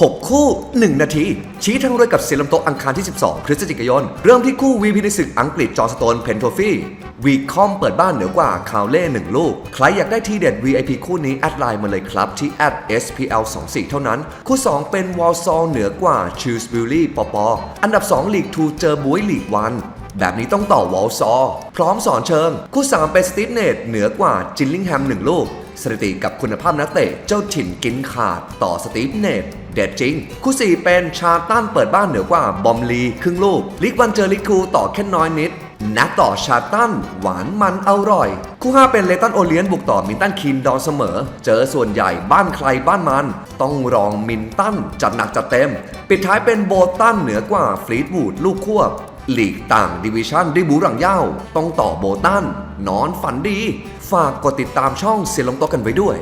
6 คู่ 1 นาที ชี้ทั้งรวยกับเซลมโตอังคารที่ 12 พฤศจิกายน เริ่มที่คู่ VP ในศึกอังกฤษจอร์สโตนเพนโทฟี่วีคอมเปิดบ้านเหนือกว่าคาวเล่หนึ่งลูก ใครอยากได้ทีเด็ด VIP คู่นี้ แอดไลน์มาเลยครับที่ @spl 2 4 เท่านั้น คู่ 2 เป็นวอลซอเหนือกว่าชิลส์บิลลี่ปอปออันดับ 2 ลีก2เจอบุ้ยลีก1แบบนี้ต้องต่อวอลซอ พร้อมสอนเชิง คู่ 3 เป็นสตีฟเนตเหนือกว่าจินลิงแฮมหนึ่งลูก สถิติกับคุณภาพนักเตะเจ้าถิ่นกินขาดต่อสตีฟเนตเด็ดจริง คู่4เป็นชาตันเปิดบ้านเหนือกว่าบอมลีครึ่งลูกลิกวันเจอลิกคูต่อแค่น้อยนิดนักต่อชาตันหวานมันอร่อย คู่5เป็นเลตันโอเลียนบุกต่อมินตันคีนดอนเสมอ เจอส่วนใหญ่บ้านใครบ้านมัน ต้องรองมินตันจัดหนักจัดเต็ม ปิดท้ายเป็นโบตันเหนือกว่าฟลีดวูดลูกควบ ลีกต่างดิวิชั่นได้บูรังเย่าต้องต่อโบตันนอนฝันดี ฝากกดติดตามช่องเสียลงโตะกันไว้ด้วย